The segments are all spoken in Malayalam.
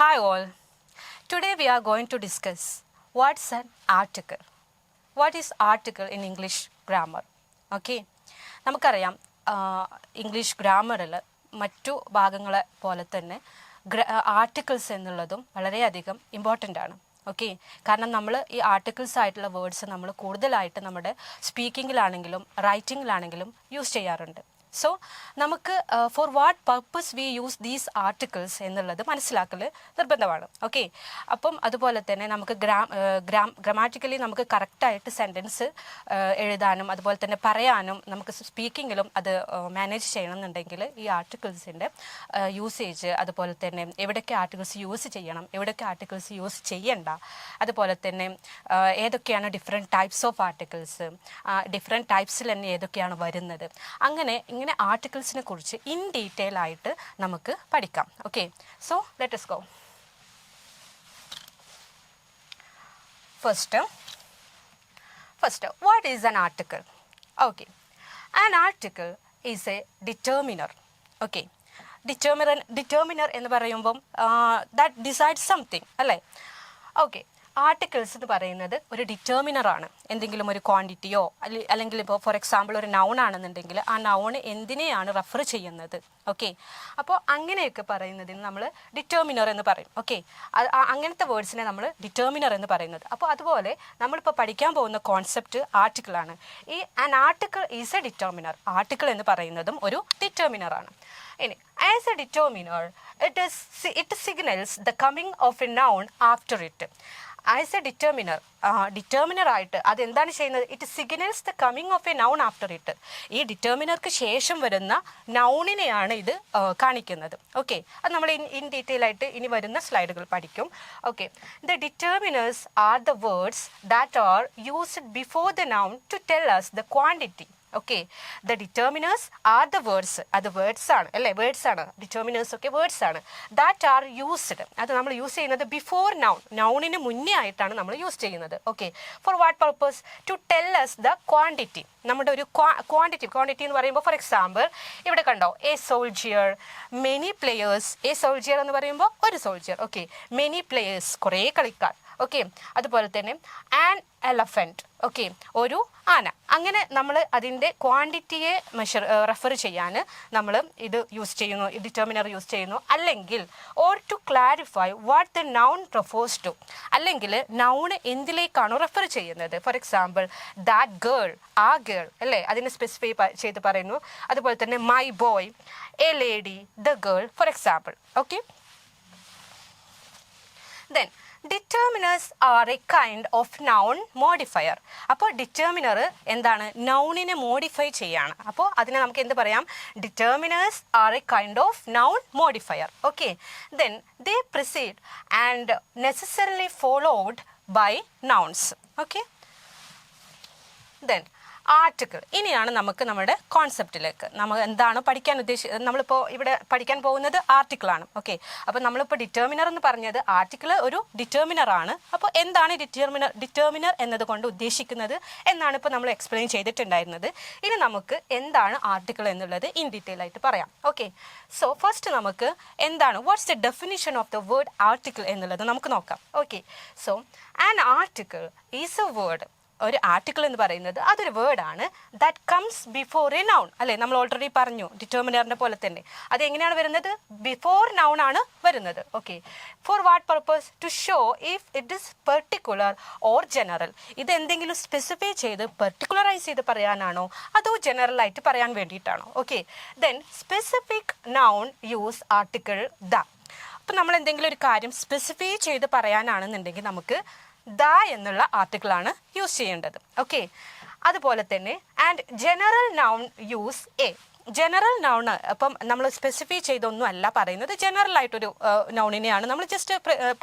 Hi all. Today we are going to discuss what's an article. What is article in English grammar? Okay നമുക്കറിയാം ഇംഗ്ലീഷ് ഗ്രാമറിൽ മറ്റു ഭാഗങ്ങളെ പോലെ തന്നെ ആർട്ടിക്കിൾസ് എന്നുള്ളതും വളരെയധികം ഇമ്പോർട്ടന്റ് ആണ് ഓക്കെ കാരണം നമ്മൾ ഈ ആർട്ടിക്കിൾസ് ആയിട്ടുള്ള വേർഡ്സ് നമ്മൾ കൂടുതലായിട്ട് നമ്മുടെ സ്പീക്കിങ്ങിലാണെങ്കിലും റൈറ്റിങ്ങിലാണെങ്കിലും യൂസ് ചെയ്യാറുണ്ട് സോ നമുക്ക് for what purpose we use these articles എന്നുള്ളത് മനസ്സിലാക്കൽ നിർബന്ധമാണ്. ഓക്കെ അപ്പം അതുപോലെ തന്നെ നമുക്ക് ഗ്രാ ഗ്രാം ഗ്രാമാറ്റിക്കലി നമുക്ക് കറക്റ്റായിട്ട് സെന്റൻസ് എഴുതാനും അതുപോലെ തന്നെ പറയാനും നമുക്ക് സ്പീക്കിങ്ങിലും അത് മാനേജ് ചെയ്യണമെന്നുണ്ടെങ്കിൽ ഈ ആർട്ടിക്കിൾസിന്റെ യൂസേജ് അതുപോലെ തന്നെ എവിടെയൊക്കെ ആർട്ടിക്കിൾസ് യൂസ് ചെയ്യണം എവിടെയൊക്കെ ആർട്ടിക്കിൾസ് യൂസ് ചെയ്യണ്ട അതുപോലെ തന്നെ ഏതൊക്കെയാണ് different types of articles different ടൈപ്സിൽ തന്നെ ഏതൊക്കെയാണ് വരുന്നത്. അങ്ങനെ ഇങ്ങനെ ആർട്ടിക്കിൾസിനെ കുറിച്ച് ഇൻ ഡീറ്റെയിൽ ആയിട്ട് നമുക്ക് പഠിക്കാം. Okay so let's go first first what is an article okay an article is a determiner okay determiner determiner എന്ന് പറയുമ്പം ദാറ്റ് ഡിസൈഡ് സംതിങ് അല്ലേ? ഓക്കെ ആർട്ടിക്കിൾസ് എന്ന് പറയുന്നത് ഒരു ഡിറ്റർമിനർ ആണ്. എന്തെങ്കിലും ഒരു ക്വാണ്ടിറ്റിയോ അല്ലെങ്കിൽ ഇപ്പോൾ ഫോർ എക്സാമ്പിൾ ഒരു നൗൺ ആണെന്നുണ്ടെങ്കിൽ ആ നൗൺ എന്തിനെയാണ് റെഫർ ചെയ്യുന്നത്? ഓക്കെ അപ്പോൾ അങ്ങനെയൊക്കെ പറയുന്നതിന് നമ്മൾ ഡിറ്റർമിനർ എന്ന് പറയും. ഓക്കെ അങ്ങനത്തെ വേർഡ്സിനെ നമ്മൾ ഡിറ്റർമിനർ എന്ന് പറയുന്നത്. അപ്പോൾ അതുപോലെ നമ്മളിപ്പോൾ പഠിക്കാൻ പോകുന്ന കോൺസെപ്റ്റ് ആർട്ടിക്കിളാണ് ഈ an article is a determiner article എന്ന് പറയുന്നതും ഒരു ഡിറ്റർമിനർ ആണ്. ഇനി as a determiner it is it signals the coming of a noun after it as a determiner determiner ആയിട്ട് അതെന്താണ് ചെയ്യുന്നത്? It signals the coming of a noun after it ഈ ഡിറ്റർമിനർക്ക് ശേഷം വരുന്ന നൗണിനെയാണ് ഇത് കാണിക്കുന്നത്. ഓക്കെ അത് നമ്മൾ ഇൻ ഡീറ്റെയിൽ ആയിട്ട് ഇനി വരുന്ന സ്ലൈഡുകൾ പഠിക്കും. Okay the determiners are the words that are used before the noun to tell us the quantity okay the determiners are the words അത് വേർഡ്സ് ആണ് അല്ലേ? വേർഡ്സ് ആണ്. ഡിറ്റർമിനേഴ്സ് ഒക്കെ വേർഡ്സ് ആണ്. ദാറ്റ് ആർ യൂസ്ഡ് അത് നമ്മൾ യൂസ് ചെയ്യുന്നത് ബിഫോർ നൗൺ നൗണിന് മുന്നേ ആയിട്ടാണ് നമ്മൾ യൂസ് ചെയ്യുന്നത്. Okay for what purpose to tell us the quantity നമ്മുടെ ഒരു ക്വാണ്ടിറ്റി ക്വാണ്ടിറ്റി എന്ന് പറയുമ്പോൾ ഫോർ എക്സാമ്പിൾ ഇവിടെ കണ്ടോ? A soldier many players a soldier എന്ന് പറയുമ്പോൾ ഒരു സോൾജിയർ ഓക്കെ മെനി പ്ലെയേഴ്സ് കുറേ കളിക്കാർ. ഓക്കെ അതുപോലെ തന്നെ ആൻ എലഫന്റ് ഓക്കെ ഒരു ആന. അങ്ങനെ നമ്മൾ അതിന്റെ ക്വാണ്ടിറ്റിയെ മെഷർ റെഫർ ചെയ്യാൻ നമ്മൾ ഇത് യൂസ് ചെയ്യുന്നു ഡിറ്റർമിനർ യൂസ് ചെയ്യുന്നു. അല്ലെങ്കിൽ or to clarify what the noun refers to അല്ലെങ്കിൽ നൗൺ എന്തിലേക്കാണോ റെഫർ ചെയ്യുന്നത്. ഫോർ എക്സാമ്പിൾ ദാറ്റ് ഗേൾ ആ ഗേൾ അല്ലേ? അതിനെ സ്പെസിഫൈ ചെയ്ത് പറയുന്നു. അതുപോലെ തന്നെ my boy a lady the girl for example okay then determiners are a kind of noun modifier അപ്പോൾ ഡിറ്റർമിനർ എന്താണ്? നൗണിനെ മോഡിഫൈ ചെയ്യാണ്. അപ്പോൾ അതിനെ നമുക്ക് എന്ത് പറയാം? Determiners are a kind of noun modifier okay then they precede and necessarily followed by nouns okay then article ഇനിയാണ് നമുക്ക് നമ്മുടെ കോൺസെപ്റ്റിലേക്ക് നമ്മൾ എന്താണ് പഠിക്കാൻ ഉദ്ദേശിച്ചത് നമ്മളിപ്പോൾ ഇവിടെ പഠിക്കാൻ പോകുന്നത് ആർട്ടിക്കിളാണ് ഓക്കെ അപ്പോൾ നമ്മളിപ്പോൾ ഡിറ്റർമിനർ എന്ന് പറഞ്ഞത് ആർട്ടിക്കിൾ ഒരു ഡിറ്റർമിനർ ആണ്. അപ്പോൾ എന്താണ് ഡിറ്റർമിനർ ഡിറ്റർമിനർ എന്നതുകൊണ്ട് ഉദ്ദേശിക്കുന്നത് എന്നാണ് ഇപ്പോൾ നമ്മൾ എക്സ്പ്ലെയിൻ ചെയ്തിട്ടുണ്ടായിരുന്നത്. ഇനി നമുക്ക് എന്താണ് ആർട്ടിക്കിൾ എന്നുള്ളത് ഇൻ ഡീറ്റെയിൽ ആയിട്ട് പറയാം. ഓക്കെ സോ ഫസ്റ്റ് നമുക്ക് എന്താണ് what's the definition of the word article എന്നുള്ളത് നമുക്ക് നോക്കാം. Okay so an article is a word ഒരു ആർട്ടിക്കിൾ എന്ന് പറയുന്നത് അതൊരു വേർഡാണ് that comes before a noun അല്ലേ? നമ്മൾ ഓൾറെഡി പറഞ്ഞു ഡിറ്റർമിനറിന്റെ പോലെ തന്നെ. അത് എങ്ങനെയാണ് വരുന്നത്? ബിഫോർ നൗൺ ആണ് വരുന്നത്. Okay for what purpose to show if it is particular or general ഇത് എന്തെങ്കിലും സ്പെസിഫൈ ചെയ്ത് പെർട്ടിക്കുലറൈസ് ചെയ്ത് പറയാനാണോ? അതോ ജനറൽ ആയിട്ട് പറയാൻ വേണ്ടിയിട്ടാണോ? Okay then specific noun use article the അപ്പം നമ്മൾ എന്തെങ്കിലും ഒരു കാര്യം സ്പെസിഫൈ ചെയ്ത് പറയാനാണെന്നുണ്ടെങ്കിൽ നമുക്ക് ദ എന്നുള്ള ആർട്ടിക്കിളാണ് യൂസ് ചെയ്യേണ്ടത്. ഓക്കെ അതുപോലെ തന്നെ and general noun use a general noun അപ്പം നമ്മൾ സ്പെസിഫൈ ചെയ്തൊന്നും അല്ല പറയുന്നത് ജനറൽ ആയിട്ടൊരു നൗണിനെയാണ് നമ്മൾ ജസ്റ്റ്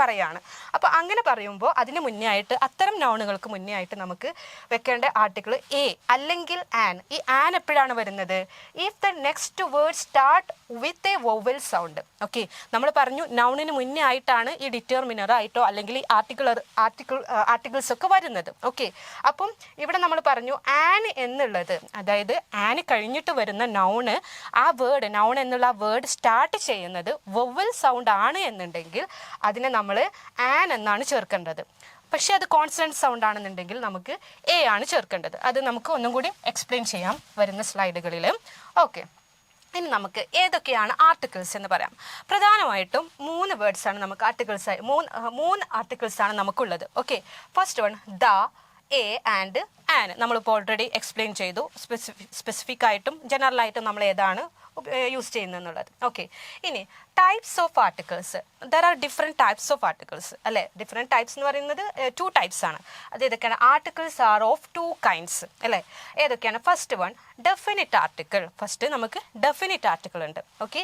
പറയാണ്. അപ്പോൾ അങ്ങനെ പറയുമ്പോൾ അതിന് മുന്നേ ആയിട്ട് അത്തരം നൗണുകൾക്ക് മുന്നേ ആയിട്ട് നമുക്ക് വെക്കേണ്ട ആർട്ടിക്കിൾ എ അല്ലെങ്കിൽ ആൻ ഈ ആൻ എപ്പോഴാണ് വരുന്നത്? If the next word start with a vowel sound okay നമ്മൾ പറഞ്ഞു നൗണിന് മുന്നേ ആയിട്ടാണ് ഈ ഡിറ്റർമിനർ ആയിട്ടോ അല്ലെങ്കിൽ ആർട്ടിക്കിൾ ആർട്ടിക്കിൾ ആർട്ടിക്കിൾസ് ഒക്കെ വരുന്നത്. ഓക്കെ അപ്പം ഇവിടെ നമ്മൾ പറഞ്ഞു ആൻ എന്നുള്ളത് അതായത് ആൻ കഴിഞ്ഞിട്ട് വരുന്ന നൗണ് ആ വേർഡ് നൗൺ എന്നുള്ള വേർഡ് സ്റ്റാർട്ട് ചെയ്യുന്നത് വൊവൽ സൗണ്ട് ആണ് എന്നുണ്ടെങ്കിൽ അതിനെ നമ്മൾ ആൻ എന്നാണ് ചേർക്കേണ്ടത്. പക്ഷേ അത് കോൺസ്റ്റന്റ് സൗണ്ട് ആണെന്നുണ്ടെങ്കിൽ നമുക്ക് എ ആണ് ചേർക്കേണ്ടത്. അത് നമുക്ക് ഒന്നും കൂടി എക്സ്പ്ലെയിൻ ചെയ്യാം വരുന്ന സ്ലൈഡുകളിൽ ഓക്കെ ഇനി നമുക്ക് ഏതൊക്കെയാണ് ആർട്ടിക്കിൾസ് എന്ന് പറയാം. പ്രധാനമായിട്ടും മൂന്ന് വേർഡ്സ് ആണ് നമുക്ക് ആർട്ടിക്കിൾസ് മൂന്ന് മൂന്ന് ആർട്ടിക്കിൾസ് ആണ് നമുക്കുള്ളത്. Okay first one the a and an നമ്മളിപ്പോൾ ഓൾറെഡി എക്സ്പ്ലെയിൻ ചെയ്തു. സ്പെസിഫിക് സ്പെസിഫിക് ആയിട്ടും ജനറൽ ആയിട്ടും നമ്മൾ ഏതാണ് യൂസ് ചെയ്യുന്നതെന്നുള്ളത് ഓക്കെ ഇനി types of articles there are different types of articles അല്ലേ? ഡിഫറെന്റ് ടൈപ്സ് എന്ന് പറയുന്നത് ടു ടൈപ്സ് ആണ്. അത് ഏതൊക്കെയാണ്? Articles are of two kinds അല്ലേ? ഏതൊക്കെയാണ്? First one definite article first നമുക്ക് ഡെഫിനിറ്റ് ആർട്ടിക്കിൾ ഉണ്ട്. Okay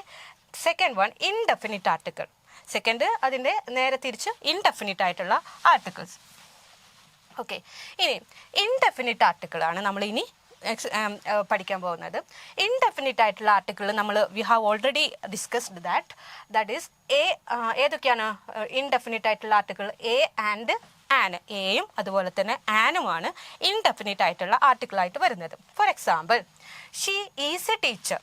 second one indefinite article second അതിന്റെ നേരെ തിരിച്ച് ഇൻഡെഫിനിറ്റ് ആയിട്ടുള്ള ആർട്ടിക്കിൾസ് ഓക്കെ ഇനി ഇൻഡെഫിനിറ്റ് ആർട്ടിക്കിൾ ആണ് നമ്മൾ ഇനി പഠിക്കാൻ പോകുന്നത്. ഇൻഡെഫിനിറ്റ് ആയിട്ടുള്ള ആർട്ടിക്കിൾ നമ്മൾ we have already discussed that that is a ഏതൊക്കെയാണ് ഇൻഡെഫിനിറ്റ് ആയിട്ടുള്ള ആർട്ടിക്കിൾ എ ആൻഡ് ആൻ എയും അതുപോലെ തന്നെ ആനുമാണ് ഇൻഡെഫിനിറ്റ് ആയിട്ടുള്ള ആർട്ടിക്കിൾ ആയിട്ട് വരുന്നത്. For example she is a teacher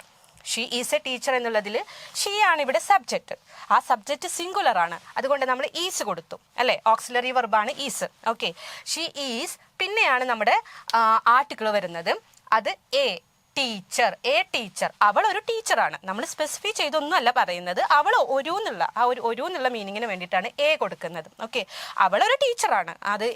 she is a teacher എന്നുള്ളതിൽ ഷീ ആണ് ഇവിടെ സബ്ജക്റ്റ് ആ സബ്ജക്റ്റ് സിംഗുലർ ആണ്. അതുകൊണ്ട് നമ്മൾ ഈസ് കൊടുത്തു. അല്ലേ? ഓക്സിലറി വെർബാണ് ഈസ് ഓക്കെ ഷീ ഈസ് പിന്നെയാണ് നമ്മുടെ ആർട്ടിക്കിൾ വരുന്നത്. അത് എ ടീച്ചർ എ ടീച്ചർ. അവൾ ഒരു ടീച്ചറാണ്. നമ്മൾ സ്പെസിഫൈ ചെയ്തൊന്നുമല്ല പറയുന്നത്. അവൾ ഒരു എന്നുള്ള ആ ഒരു ഒരു എന്നുള്ള മീനിങ്ങിന് വേണ്ടിയിട്ടാണ് എ കൊടുക്കുന്നത്. ഓക്കെ ഒരു ടീച്ചറാണ്. അത്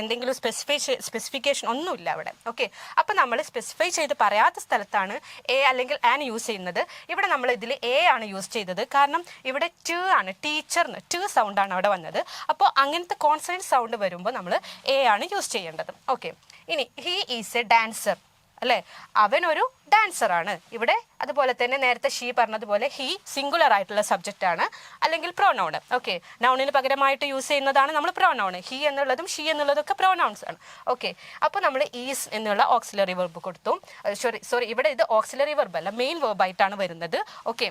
എന്തെങ്കിലും സ്പെസിഫൈ സ്പെസിഫിക്കേഷൻ ഒന്നുമില്ല അവിടെ. ഓക്കെ അപ്പം നമ്മൾ സ്പെസിഫൈ ചെയ്ത് പറയാത്ത സ്ഥലത്താണ് എ അല്ലെങ്കിൽ ആൻ യൂസ് ചെയ്യുന്നത്. ഇവിടെ നമ്മൾ ഇതിൽ എ ആണ് യൂസ് ചെയ്തത്. കാരണം ഇവിടെ ടു ആണ് ടീച്ചറിന് ടു സൗണ്ട് ആണ് അവിടെ വന്നത്. അപ്പോൾ അങ്ങനത്തെ കോൺസണന്റ് സൗണ്ട് വരുമ്പോൾ നമ്മൾ എ ആണ് യൂസ് ചെയ്യേണ്ടത്. ഓക്കെ ഇനി ഹീ ഈസ് എ ഡാൻസർ അല്ലേ? അവനൊരു ഡാൻസർ ആണ്. ഇവിടെ അതുപോലെ തന്നെ നേരത്തെ ഷീ പറഞ്ഞതുപോലെ ഹീ സിംഗുലർ ആയിട്ടുള്ള സബ്ജക്റ്റ് ആണ്. അല്ലെങ്കിൽ പ്രോനൗൺ ഓക്കെ നൗണിന് പകരമായിട്ട് യൂസ് ചെയ്യുന്നതാണ് നമ്മൾ പ്രോനൗൺ ഹീ എന്നുള്ളതും ഷീ എന്നുള്ളതൊക്കെ പ്രോനൗൺസ് ആണ്. ഓക്കെ അപ്പോൾ നമ്മൾ ഈസ് എന്നുള്ള ഓക്സിലറി വെർബ് കൊടുത്തു. സോറി സോറി ഇവിടെ ഇത് ഓക്സിലറി വെർബ് അല്ല മെയിൻ വെർബ് ആയിട്ടാണ് വരുന്നത്. ഓക്കെ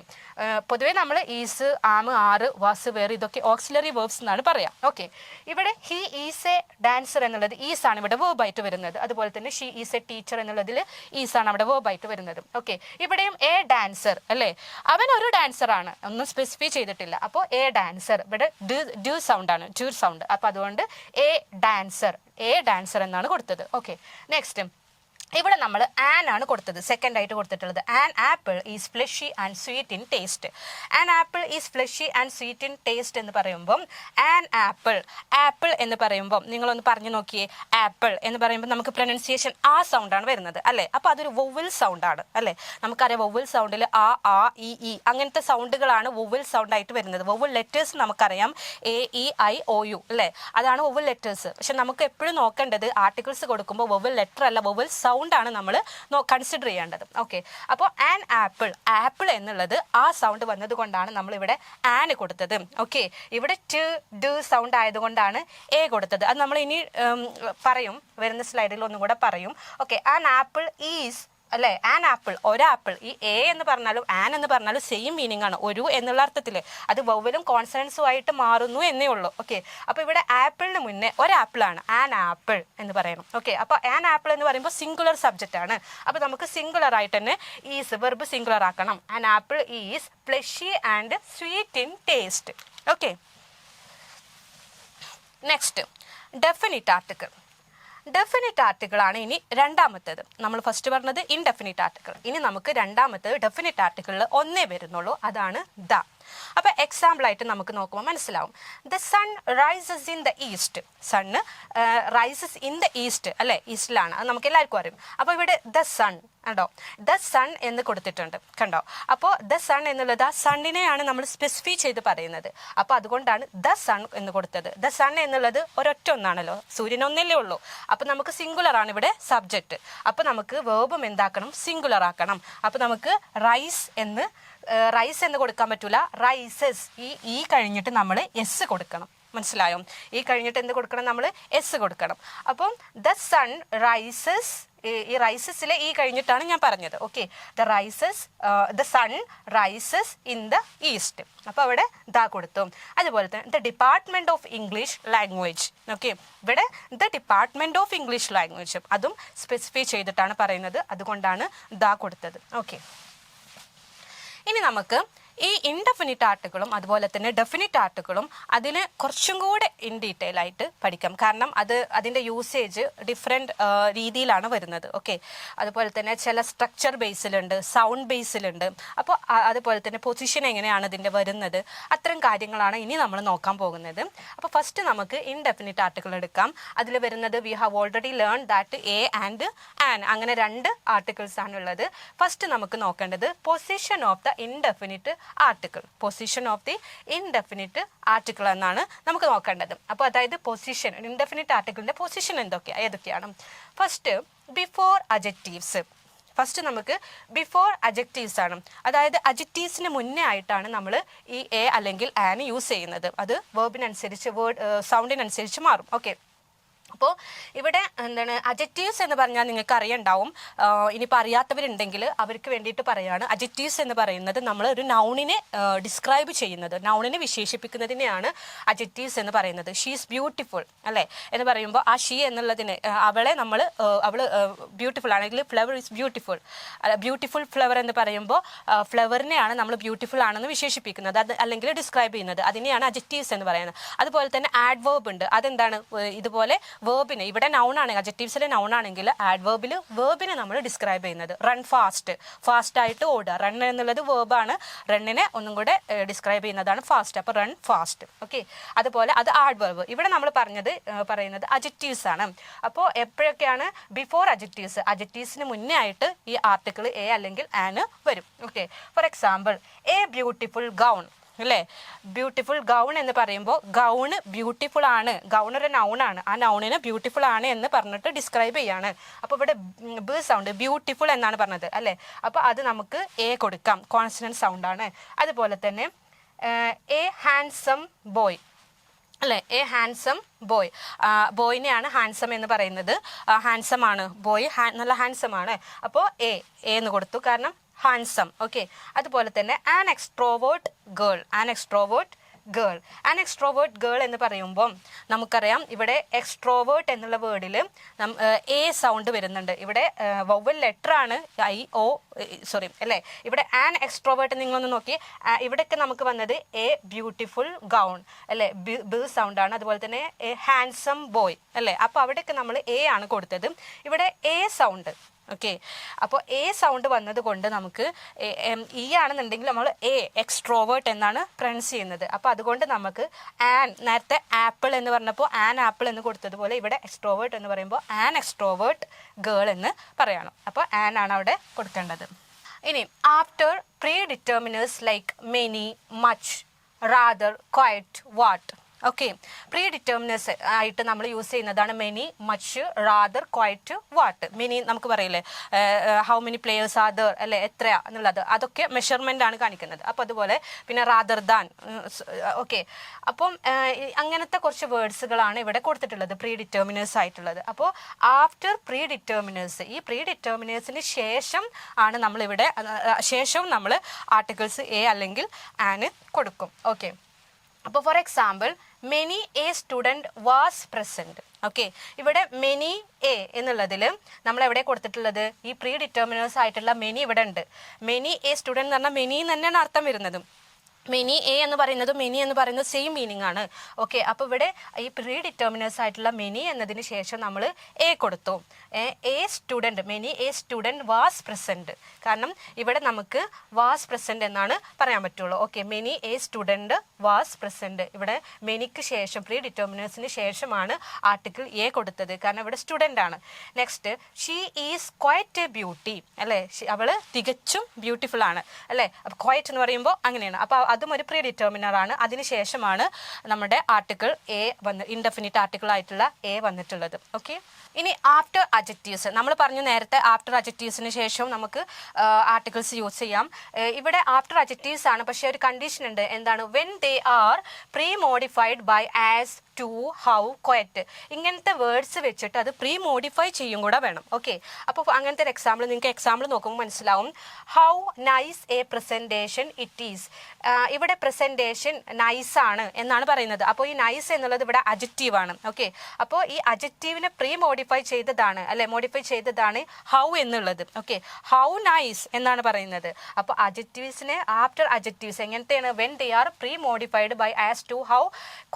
പൊതുവേ നമ്മൾ is am are was were ഇതൊക്കെ ഓക്സിലറി വെർബ്സ് എന്നാണ് പറയാം. ഓക്കെ ഇവിടെ ഹി ഈസ് എ ഡാൻസർ എന്നുള്ളത് ഈസ് ആണ് ഇവിടെ വേർബായിട്ട് വരുന്നത്. അതുപോലെ തന്നെ ഷീ ഈസ് എ ടീച്ചർ എന്നുള്ളതിൽ ഈസ് ആണ് അവിടെ verb ആയിട്ട് വരുന്നത്. ഓക്കെ ഇവിടെയും എ ഡാൻസർ അല്ലേ? അവൻ ഒരു ഡാൻസർ ആണ്. ഒന്നും സ്പെസിഫൈ ചെയ്തിട്ടില്ല. അപ്പോൾ എ ഡാൻസർ ഇവിടെ ഡു ഡു സൗണ്ട് ആണ്. ഡ്യൂ സൗണ്ട് അപ്പോൾ അതുകൊണ്ട് എ ഡാൻസർ എ ഡാൻസർ എന്നാണ് കൊടുത്തത്. ഓക്കെ നെക്സ്റ്റ് ഇവിടെ നമ്മൾ ആൻ ആണ് കൊടുത്തത്. സെക്കൻഡ് ആയിട്ട് കൊടുത്തിട്ടുള്ളത്. An apple is fleshy and sweet in taste an apple is fleshy and sweet in taste എന്ന് പറയുമ്പം ആൻ ആപ്പിൾ ആപ്പിൾ എന്ന് പറയുമ്പം നിങ്ങളൊന്ന് പറഞ്ഞു നോക്കിയേ. ആപ്പിൾ എന്ന് പറയുമ്പോൾ നമുക്ക് പ്രൊനൗൺസിയേഷൻ ആ സൗണ്ടാണ് വരുന്നത് അല്ലേ? അപ്പോൾ അതൊരു വൊവൽ സൗണ്ടാണ് അല്ലേ? നമുക്കറിയാം വൊവൽ സൗണ്ടിൽ ആ ആ ഇ ഇ അങ്ങനത്തെ സൗണ്ടുകളാണ് വൊവൽ സൗണ്ട് ആയിട്ട് വരുന്നത്. വൊവൽ ലെറ്റേഴ്സ് നമുക്കറിയാം A E I O U അല്ലേ? അതാണ് വൊവൽ ലെറ്റേഴ്സ് പക്ഷെ നമുക്ക് എപ്പോഴും നോക്കേണ്ടത് ആർട്ടിക്കിൾസ് കൊടുക്കുമ്പോൾ വൊവൽ ലെറ്റർ അല്ല വൊവൽ സൗണ്ട് ആണ് നമ്മൾ കൺസിഡർ ചെയ്യേണ്ടത്. ഓക്കെ അപ്പോൾ ആൻ ആപ്പിൾ ആപ്പിൾ എന്നുള്ളത് ആ സൗണ്ട് വന്നതുകൊണ്ടാണ് നമ്മൾ ഇവിടെ ആൻ കൊടുത്തത്. ഓക്കെ ഇവിടെ ടു ഡു സൗണ്ട് ആയതുകൊണ്ടാണ് എ കൊടുത്തത്. അത് നമ്മൾ ഇനി പറയും. വരുന്ന സ്ലൈഡിൽ ഒന്നും കൂടെ പറയും. ഓക്കെ ആൻ ആപ്പിൾ ഈസ് അല്ലേ? ആൻ ആപ്പിൾ ഒരാപ്പിൾ ഈ എ എന്ന് പറഞ്ഞാലും ആൻ എന്ന് പറഞ്ഞാലും സെയിം മീനിങ് ആണ്. ഒരു എന്നുള്ള അർത്ഥത്തിൽ അത് വൗവലും കോൺസണൻസും ആയിട്ട് മാറുന്നു എന്നേ ഉള്ളൂ. ഓക്കെ അപ്പോൾ ഇവിടെ ആപ്പിളിന് മുന്നേ ഒരാപ്പിളാണ് ആൻ ആപ്പിൾ എന്ന് പറയണം. ഓക്കെ അപ്പോൾ ആൻ ആപ്പിൾ എന്ന് പറയുമ്പോൾ സിംഗുലർ സബ്ജക്റ്റ് ആണ്. അപ്പോൾ നമുക്ക് സിംഗുലർ ആയിട്ട് തന്നെ ഈസ് വെർബ് സിംഗുലർ ആക്കണം. An apple is fleshy and sweet in taste okay next definite article definite article ആണ് ഇനി രണ്ടാമത്തേത്. നമ്മൾ ഫസ്റ്റ് പറഞ്ഞത് ഇൻഡെഫിനിറ്റ് ആർട്ടിക്കിൾ ഇനി നമുക്ക് രണ്ടാമത്തേത് ഡെഫിനിറ്റ് ആർട്ടിക്കിളിൽ ഒന്നേ വരുന്നുള്ളൂ. അതാണ് ദ. അപ്പോൾ എക്സാമ്പിൾ ആയിട്ട് നമുക്ക് നോക്കുമ്പോൾ മനസ്സിലാവും. The sun rises in the east sun rises in the east അല്ലേ? ഈസ്റ്റിലാണ് അത് നമുക്ക് എല്ലാവർക്കും അറിയും. അപ്പോൾ ഇവിടെ ദ സൺ കണ്ടോ? ദ സൺ എന്ന് കൊടുത്തിട്ടുണ്ട്. കണ്ടോ? അപ്പോൾ ദ സൺ എന്നുള്ളത് ആ സണ്ണിനെയാണ് നമ്മൾ സ്പെസിഫൈ ചെയ്ത് പറയുന്നത്. അപ്പോൾ അതുകൊണ്ടാണ് ദ സൺ എന്ന് കൊടുത്തത്. ദ സൺ എന്നുള്ളത് ഒരൊറ്റ ഒന്നാണല്ലോ. സൂര്യൻ ഒന്നല്ലേ ഉള്ളൂ. അപ്പോൾ നമുക്ക് സിംഗുലർ ആണ് ഇവിടെ സബ്ജക്റ്റ് അപ്പോൾ നമുക്ക് വേർബും എന്താക്കണം? സിംഗുലർ ആക്കണം. അപ്പോൾ നമുക്ക് റൈസ് എന്ന് റൈസ് എന്ന് കൊടുക്കാൻ പറ്റൂല. റൈസസ് ഈ ഈ കഴിഞ്ഞിട്ട് നമ്മൾ എസ് കൊടുക്കണം. മനസ്സിലായോ? ഈ കഴിഞ്ഞിട്ട് എന്ത് കൊടുക്കണം നമ്മൾ എസ് കൊടുക്കണം. അപ്പം ദ സൺ റൈസസ് ഈ റൈസസിലെ ഈ കഴിഞ്ഞിട്ടാണ് ഞാൻ പറഞ്ഞത്. Okay the rises the sun rises in the east അപ്പോൾ അവിടെ ദ കൊടുത്തു. അതുപോലെ തന്നെ the department of English language okay ഇവിടെ the department of English language അതും സ്പെസിഫൈ ചെയ്തിട്ടാണ് പറയുന്നത്. അതുകൊണ്ടാണ് ദ കൊടുത്തത്. ഓക്കെ ഇനി നമുക്ക് ഈ ഇൻഡെഫിനിറ്റ് ആർട്ടുകളും അതുപോലെ തന്നെ ഡെഫിനിറ്റ് ആർട്ടുകളും അതിന് കുറച്ചും കൂടെ ഇൻ ഡീറ്റെയിൽ ആയിട്ട് പഠിക്കാം. കാരണം അത് അതിന്റെ യൂസേജ് ഡിഫറെന്റ് രീതിയിലാണ് വരുന്നത്. ഓക്കെ അതുപോലെ തന്നെ ചില സ്ട്രക്ചർ ബേസിലുണ്ട് സൗണ്ട് ബേസിലുണ്ട് അപ്പോൾ അതുപോലെ തന്നെ പൊസിഷൻ എങ്ങനെയാണ് ഇതിന്റെ വരുന്നത്? അത്തരം കാര്യങ്ങളാണ് ഇനി നമ്മൾ നോക്കാൻ പോകുന്നത്. അപ്പോൾ ഫസ്റ്റ് നമുക്ക് ഇൻഡെഫിനിറ്റ് ആർട്ടുകൾ എടുക്കാം. അതിൽ വരുന്നത് we have already learn that a and an അങ്ങനെ രണ്ട് ആർട്ടിക്കിൾസ് ആണുള്ളത് ഫസ്റ്റ് നമുക്ക് നോക്കേണ്ടത് position of the indefinite article position of the indefinite article എന്നാണ് നമുക്ക് നോക്കേണ്ടത്. അപ്പോൾ അതായത് പൊസിഷൻ ഇൻഡെഫിനിറ്റ് ആർട്ടിക്കിളിന്റെ പൊസിഷൻ എന്തൊക്കെയാണ് ഏതൊക്കെയാണ്? ഫസ്റ്റ് ബിഫോർ അജക്റ്റീവ്സ് ഫസ്റ്റ് നമുക്ക് ബിഫോർ അജക്റ്റീവ്സ് ആണ്. അതായത് അജക്റ്റീവ്സിന് മുന്നേ ആയിട്ടാണ് നമ്മൾ ഈ എ അല്ലെങ്കിൽ ആൻ യൂസ് ചെയ്യുന്നത്. അത് വേർബിനനുസരിച്ച് വേർഡ് സൗണ്ടിനനുസരിച്ച് മാറും. ഓക്കെ അപ്പോൾ ഇവിടെ എന്താണ് അജക്റ്റീവ്സ് എന്ന് പറഞ്ഞാൽ നിങ്ങൾക്ക് അറിയണ്ടാവും. ഇനിയിപ്പോൾ അറിയാത്തവരുണ്ടെങ്കിൽ അവർക്ക് വേണ്ടിയിട്ട് പറയാണ്. അജക്റ്റീവ്സ് എന്ന് പറയുന്നത് നമ്മൾ ഒരു നൗണിനെ ഡിസ്ക്രൈബ് ചെയ്യുന്നത്. നൗണിനെ വിശേഷിപ്പിക്കുന്നതിനെയാണ് അജക്റ്റീവ്സ് എന്ന് പറയുന്നത്. ഷീ ഈസ് ബ്യൂട്ടിഫുൾ അല്ലേ? എന്ന് പറയുമ്പോൾ ആ ഷീ എന്നുള്ളതിന് അവളെ നമ്മൾ അവൾ ബ്യൂട്ടിഫുൾ ആണെങ്കിൽ flower is beautiful beautiful flower എന്ന് പറയുമ്പോൾ ഫ്ലവറിനെയാണ് നമ്മൾ ബ്യൂട്ടിഫുൾ ആണെന്ന് വിശേഷിപ്പിക്കുന്നത്. അത് അല്ലെങ്കിൽ ഡിസ്ക്രൈബ് ചെയ്യുന്നത്. അതിനെയാണ് അജക്റ്റീവ്സ് എന്ന് പറയുന്നത്. അതുപോലെ തന്നെ ആഡ്വേർബ് ഉണ്ട്. അതെന്താണ്? ഇതുപോലെ വേർബിന് ഇവിടെ നൗൺ ആണ് നൗണാണെങ്കിൽ ആഡ്വേർബിൽ വേർബിനെ നമ്മൾ ഡിസ്ക്രൈബ് ചെയ്യുന്നത്. റൺ ഫാസ്റ്റ് ഫാസ്റ്റ് ആയിട്ട് ഓടുക. റൺ എന്നുള്ളത് വേർബാണ് റണ്ണിനെ ഒന്നും കൂടെ ഡിസ്ക്രൈബ് ചെയ്യുന്നതാണ് ഫാസ്റ്റ് അപ്പോൾ റൺ ഫാസ്റ്റ് ഓക്കെ അതുപോലെ അത് ആഡ് ആഡ്വേർബ് ഇവിടെ നമ്മൾ പറഞ്ഞത് പറയുന്നത് അജക്റ്റീവ്സ് ആണ്. അപ്പോൾ എപ്പോഴൊക്കെയാണ്? ബിഫോർ അജക്റ്റീവ്സ് അജക്റ്റീവ്സിന് മുന്നേ ആയിട്ട് ഈ ആർട്ടിക്കിൾ എ അല്ലെങ്കിൽ ആന് വരും. Okay for example a beautiful gown അല്ലേ? ബ്യൂട്ടിഫുൾ ഗൗൺ എന്ന് പറയുമ്പോൾ ഗൗണ് ബ്യൂട്ടിഫുൾ ആണ്. ഗൗൺ ഒരു നൗണാണ് ആ നൗണിന് ബ്യൂട്ടിഫുൾ ആണ് എന്ന് പറഞ്ഞിട്ട് ഡിസ്ക്രൈബ് ചെയ്യാണ്. അപ്പോൾ ഇവിടെ ബ് സൗണ്ട് ബ്യൂട്ടിഫുൾ എന്നാണ് പറഞ്ഞത് അല്ലേ? അപ്പോൾ അത് നമുക്ക് എ കൊടുക്കാം. കോൺസ്റ്റന്റ് സൗണ്ടാണ് അതുപോലെ തന്നെ എ ഹാൻസം ബോയ് അല്ലേ? എ ഹാൻസം ബോയ് ബോയിനെയാണ് ഹാൻസം എന്ന് പറയുന്നത്. ഹാൻസം ആണ്. ബോയ് നല്ല ഹാൻസം ആണ്. അപ്പോൾ എ എ എന്ന് കൊടുത്തു. കാരണം ഹാൻസം ഓക്കെ അതുപോലെ തന്നെ an extrovert girl an extrovert girl an extrovert girl എന്ന് പറയുമ്പം നമുക്കറിയാം ഇവിടെ എക്സ്ട്രോവേർട്ട് എന്നുള്ള വേർഡിൽ എ സൗണ്ട് വരുന്നുണ്ട്. ഇവിടെ വവൽ ലെറ്റർ ആണ് ഐ ഒ സോറി അല്ലേ? ഇവിടെ ആൻ എക്സ്ട്രോവേർട്ട് നിങ്ങളൊന്ന് നോക്കി. ഇവിടെയൊക്കെ നമുക്ക് വന്നത് എ ബ്യൂട്ടിഫുൾ ഗൗൺ അല്ലേ? ബി സൗണ്ട് ആണ്. അതുപോലെ തന്നെ എ ഹാൻസം ബോയ് അല്ലേ? അപ്പോൾ അവിടെയൊക്കെ നമ്മൾ എ ആണ് കൊടുത്തത്. ഇവിടെ എ സൗണ്ട് ഓക്കെ അപ്പോൾ എ സൗണ്ട് വന്നത് കൊണ്ട് നമുക്ക് ഇ ആണെന്നുണ്ടെങ്കിൽ നമ്മൾ എ എക്സ്ട്രോവേർട്ട് എന്നാണ് പ്രൊനൗൺസ് ചെയ്യുന്നത്. അപ്പോൾ അതുകൊണ്ട് നമുക്ക് ആൻ നേരത്തെ ആപ്പിൾ എന്ന് പറഞ്ഞപ്പോൾ ആൻ ആപ്പിൾ എന്ന് കൊടുത്തതുപോലെ ഇവിടെ എക്സ്ട്രോവേർട്ട് എന്ന് പറയുമ്പോൾ ആൻ എക്സ്ട്രോവേർട്ട് ഗേൾ എന്ന് പറയണം. അപ്പോൾ ആൻ ആണ് അവിടെ കൊടുക്കേണ്ടത്. ഇനി after pre determiners like many much rather quite what okay pre determiners ആയിട്ട് നമ്മൾ യൂസ് ചെയ്യുന്നതാണ് many much rather quite what many നമുക്ക് പറയില്ലേ? How many players are there അല്ലെ എത്രയാ എന്നുള്ളത്. അതൊക്കെ മെഷർമെന്റ് ആണ് കാണിക്കുന്നത്. അപ്പോൾ അതുപോലെ പിന്നെ റാദർ ദാൻ ഓക്കെ അപ്പം അങ്ങനത്തെ കുറച്ച് വേർഡ്സുകളാണ് ഇവിടെ കൊടുത്തിട്ടുള്ളത് പ്രീ ഡിറ്റർമിനേഴ്സ് ആയിട്ടുള്ളത്. അപ്പോൾ ആഫ്റ്റർ പ്രീ ഡിറ്റർമിനേഴ്സ് ഈ പ്രീ ഡിറ്റർമിനേഴ്സിന് ശേഷം ആണ് നമ്മളിവിടെ ശേഷവും നമ്മൾ ആർട്ടിക്കിൾസ് എ അല്ലെങ്കിൽ ആന് കൊടുക്കും. ഓക്കെ അപ്പോൾ for example many a student was present okay ഇവിടെ മെനി എ എന്നുള്ളതിൽ നമ്മൾ എവിടെ കൊടുത്തിട്ടുള്ളത്? ഈ പ്രീ ഡിറ്റർമിനേഴ്സ് ആയിട്ടുള്ള മെനി ഇവിടെ ഉണ്ട്. മെനി എ സ്റ്റുഡന്റ് എന്ന് പറഞ്ഞാൽ മെനി തന്നെയാണ് അർത്ഥം വരുന്നത്. മെനി എ എന്ന് പറയുന്നത് മെനി എന്ന് പറയുന്നത് സെയിം മീനിങ് ആണ്. ഓക്കെ അപ്പോൾ ഇവിടെ ഈ പ്രീ ഡിറ്റർമിനേഴ്സ് ആയിട്ടുള്ള മെനി എന്നതിന് ശേഷം നമ്മൾ എ കൊടുത്തു. A student many a student was present കാരണം ഇവിടെ നമുക്ക് വാസ് പ്രസന്റ് എന്നാണ് പറയാൻ പറ്റുള്ളൂ. Okay many a student was present ഇവിടെ മെനിക്ക് ശേഷം പ്രീ ഡിറ്റർമിനേഴ്സിന് ശേഷമാണ് ആർട്ടിക്കിൾ എ കൊടുത്തത്. കാരണം ഇവിടെ സ്റ്റുഡന്റ് ആണ്. Next she is quite a beauty അല്ലേ? അവൾ തികച്ചും ബ്യൂട്ടിഫുൾ ആണ്. അല്ലേ? അപ്പോൾ ക്വയറ്റ് എന്ന് പറയുമ്പോൾ അങ്ങനെയാണ്. അപ്പോൾ അതും ഒരു പ്രീ ഡിറ്റർമിനർ ആണ് അതിനുശേഷമാണ് നമ്മുടെ ആർട്ടിക്കിൾ എ വന്ന് ഇൻഡെഫിനിറ്റ് ആർട്ടിക്കിൾ ആയിട്ടുള്ള എ വന്നിട്ടുള്ളത്. ഓക്കെ ഇനി ആഫ്റ്റർ അജക്റ്റീവ്സ് നമ്മൾ പറഞ്ഞു നേരത്തെ ആഫ്റ്റർ അജക്റ്റീവ്സിന് ശേഷം നമുക്ക് ആർട്ടിക്കിൾസ് യൂസ് ചെയ്യാം. ഇവിടെ ആഫ്റ്റർ അജക്റ്റീവ്സ് ആണ്. പക്ഷേ ഒരു കണ്ടീഷൻ ഉണ്ട്. എന്താണ്? When they are pre modified by as too how quite ഇങ്ങനത്തെ വേർഡ്സ് വെച്ചിട്ട് അത് പ്രീ മോഡിഫൈ ചെയ്യും കൂടെ വേണം. ഓക്കെ അപ്പോൾ അങ്ങനത്തെ ഒരു എക്സാമ്പിൾ നിങ്ങൾക്ക് എക്സാമ്പിൾ നോക്കുമ്പോൾ മനസ്സിലാവും. How nice a presentation it is ഇവിടെ പ്രസന്റേഷൻ നൈസ് ആണ് എന്നാണ് പറയുന്നത്. അപ്പോൾ ഈ നൈസ് എന്നുള്ളത് ഇവിടെ അജക്റ്റീവ് ആണ്. ഓക്കെ അപ്പോൾ ഈ അജക്റ്റീവിനെ പ്രീ മോഡിഫൈ ചെയ്തതാണ് അല്ലെ? മോഡിഫൈ ചെയ്തതാണ് ഹൗ എന്നുള്ളത്. ഓക്കെ ഹൗ നൈസ് എന്നാണ് പറയുന്നത്. അപ്പോൾ അജക്റ്റീവ്സിനെ after adjectives എങ്ങനത്തെയാണ്? When they are pre modified by as too how